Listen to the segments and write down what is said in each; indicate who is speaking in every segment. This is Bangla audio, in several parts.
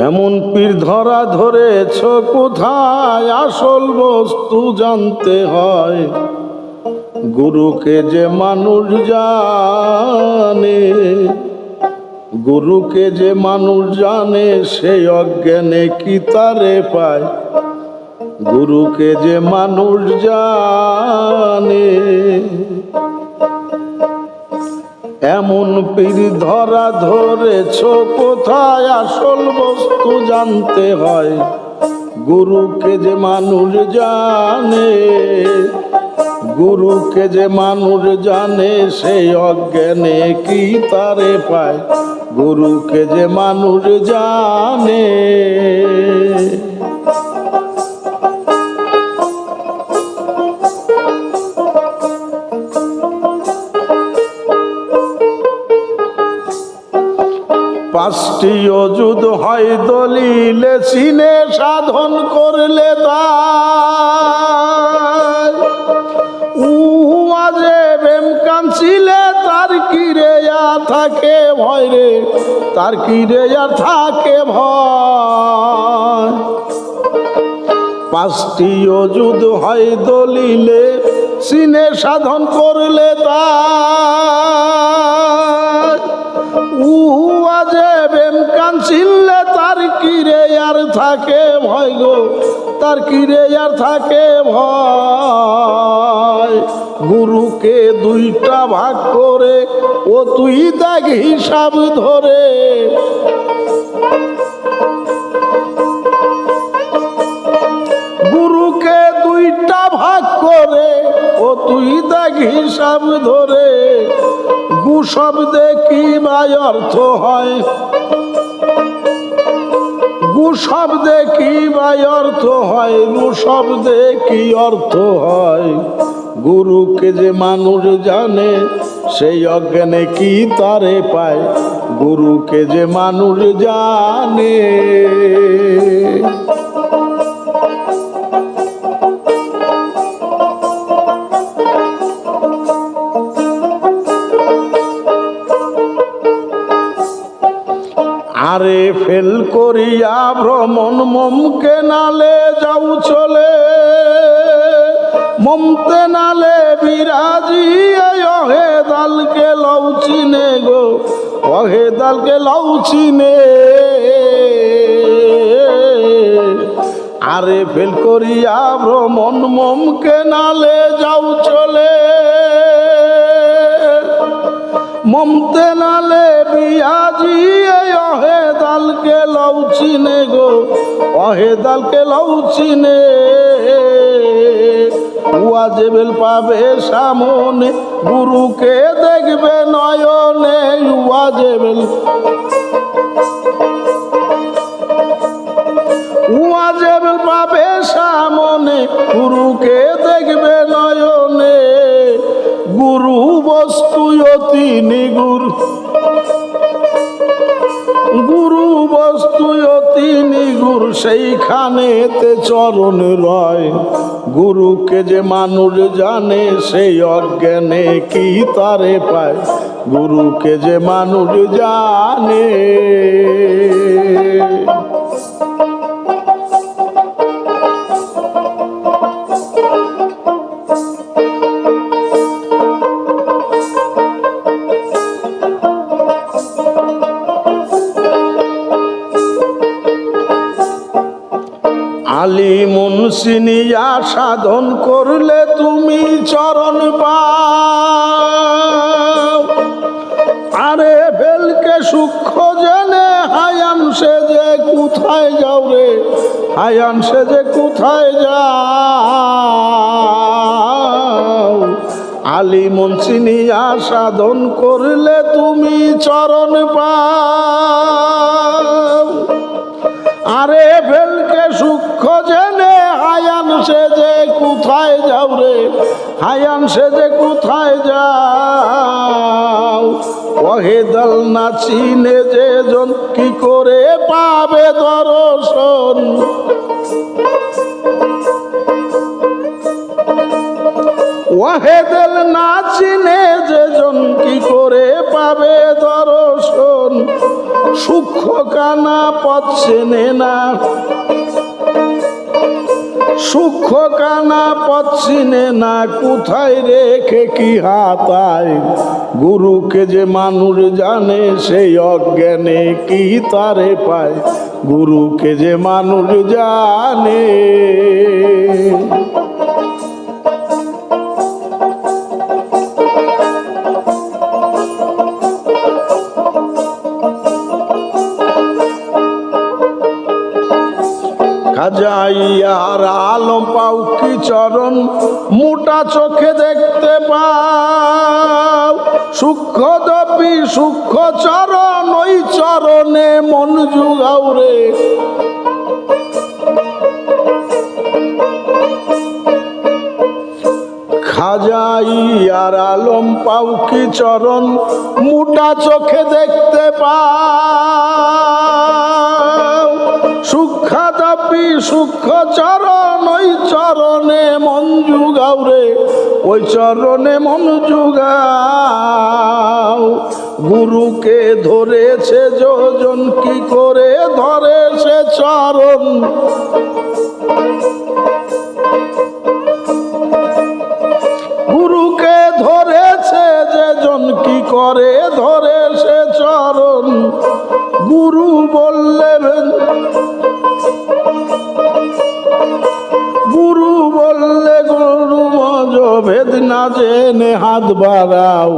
Speaker 1: এমন পীর ধরা ধরেছ, কোথায় আসল বস্তু জানতে হয়? গুরুকে যে মানুষ জানে, গুরুকে যে মানুষ জানে সেই অজ্ঞানে কি তারে পায়? গুরুকে যে মানুষ জানে এমন পীর ধরা ধরেছ, কোথায় আসল বস্তু জানতে হয়? গুরুকে যে মানুষ জানে, গুরুকে যে মানুষ জানে সেই অজ্ঞানে কি তারে পায়? গুরুকে যে মানুষ জানে পাঁচটি অযুদ হয় দলিলে চিনে সাধন করলে তাই। উমাজে বেম কাঁচিলে তার কিরে থাকে ভয় রে? তার কিরে থাকে ভয়? পাঁচটি অযুদ হয় দলিলে সিনে সাধন করলে তাই। কানছিলে তার কিরে আর থাকে ভয় গো, তার কিরে আর থাকে ভয়। গুরুকে দুইটা ভাগ করে ও তুই দেখ হিসাব ধরে। গুরুকে দুইটা ভাগ করে ও তুই দেখ হিসাব ধরে। গু শব্দে কি বাই অর্থ হয়? শব্দে কি ভাই অর্থ হয়? নু শব্দে কি অর্থ হয়? গুরুকে যে মানুষ জানে, সেই অজ্ঞানে কি তারে পায়? গুরুকে যে মানুষ জানে। আরে ফেল করিয়া ভ্রমণ মমকে নালে যাও চলে। মমতে নালে বিরাজি অহে দালকে লও চিনে গো, অহে দালকে লও চিনে। আরে ফেল করিয়া ভ্রমণ মমকে নালে যাও চলে। মমতে নালে চিনে গো অহে দালকে লও চিনে ওয়াজেবেল পাবে সামনে, গুরুকে দেখবে নয়নে। ওয়াজেবেল ওয়াজেবেল পাবে সামনে, গুরুকে দেখবে নয়নে। গুরু বস্তু অতি নিগুর সেইখানেতে চরণ রয়। গুরুকে যে মানুষ জানে, সেই অজ্ঞানে কি তারে পায়? গুরুকে যে মানুষ জানে আলী মুন্সিনিয়া সাধন করলে তুমি চরণ পাও। আরে বেলকে সূক্ষ্ম জেনে হায়ান সে যে কোথায় যাও রে? হায়ান সে যে কোথায় যাও? আলী মুন্সিনিয়া সাধন করলে তুমি চরণ পাও। আরে ফেলকে সূক্ষ্ম জেনে, হায়ান সে যে কোথায় যাও রে? হায়ান সে যে কোথায় যাও? ওহে দল না চিনে যে জন কি করে পাবে দর্শন? ওয়াহেদেল না চিনে যে জন কি করে পাবে দর্শন? সূক্ষ্ম কানা পথ চেনে না। সূক্ষ্ম কানা পথ চিনে না, কোথায় রেখে কি হাতায়? গুরুকে যে মানুষ জানে, সেই অজ্ঞানে কি তারে পায়? গুরুকে যে মানুষ জানে। খাজাইয়ার আলম পাও কি চরণ? মোটা চোখে দেখতে পাও। সূক্ষ্ম দপি সূক্ষ্ম চরণ ওই চরণে মন যুগাও রে। খাজাইয়ার আলম পাও কি চরণ? মোটা চোখে দেখতে পাও। সূক্ষ্ম দাপি সূক্ষ্ম চরণ ওই চরণে মন যুগাও ওই চরণে মন যুগাও। গুরুকে ধরেছে যোজন, কি করে ধরে সে চরণ? ভেদ না জেনে হাত বাড়াও।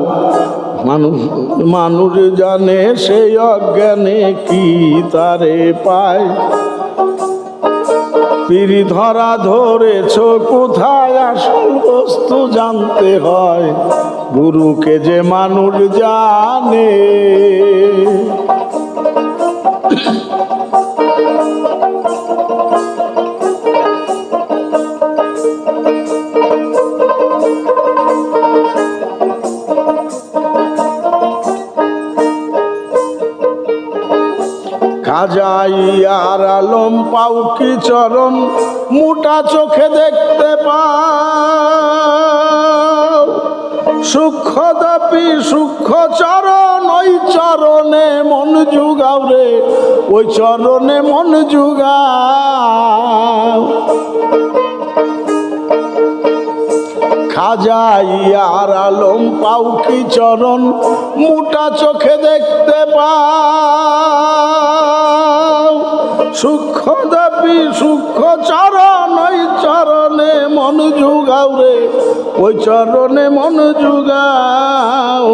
Speaker 1: মানুষ মানুষ জানে সেই অজ্ঞানে কি তারে পায়। পিড়ি ধরা ধরেছ, কোথায় আসল বস্তু জানতে হয়। গুরুকে যে মানুষ জানে। খাজাইয়ার আলম পাউকি চরণ? মোটা চোখে দেখতে পাও। সূক্ষ্ম দাপি সূক্ষ্ম চরণ ওই চরণে মন যুগাও রে, ওই চরণে মন যুগাও। খাজাইয়ার আলম পাও চরণ? মোটা চোখে দেখতে পাও। সূক্ষ্ম দাপি সূক্ষ্ম চরণ ওই চরণে মন যুগাও রে, ওই চরণে মন যুগাও।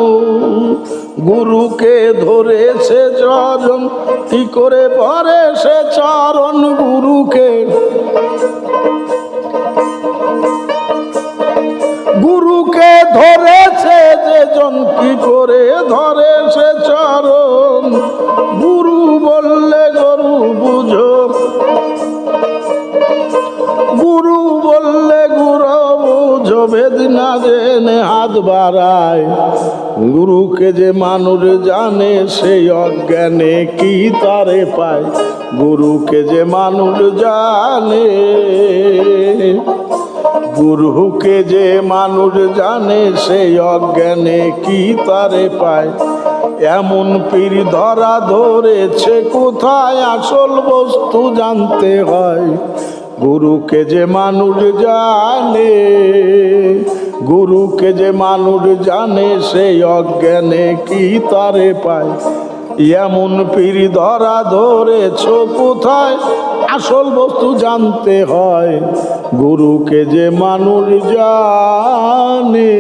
Speaker 1: গুরুকে ধরেছে চরণ, কি করে পরে সে চরণ গুরুকে? ধরেছে যে জন কি করে ধরে সে চরণ? গুরু বললে, গরু বুঝো। গুরু বললে, গুরু বুঝো। ভেদ না জেনে হাত বাড়ায়। গুরুকে যে মানুষ জানে, সেই অজ্ঞানে কি তারে পায়? গুরুকে যে মানুষ জানে গুরুকে যে মানুষ জানে সেই অজ্ঞানে কি তারে পায়? এমন পীর ধরা ধরেছে, কোথায় আসল বস্তু জানতে হয়? গুরুকে যে মানুষ জানে, গুরুকে যে মানুষ জানে সেই অজ্ঞানে কি তারে পায়? এমন পীর ধরা ধরেছ, কোথায় আসল বস্তু জানতে হয় গুরুকে যে মানুষ জানে।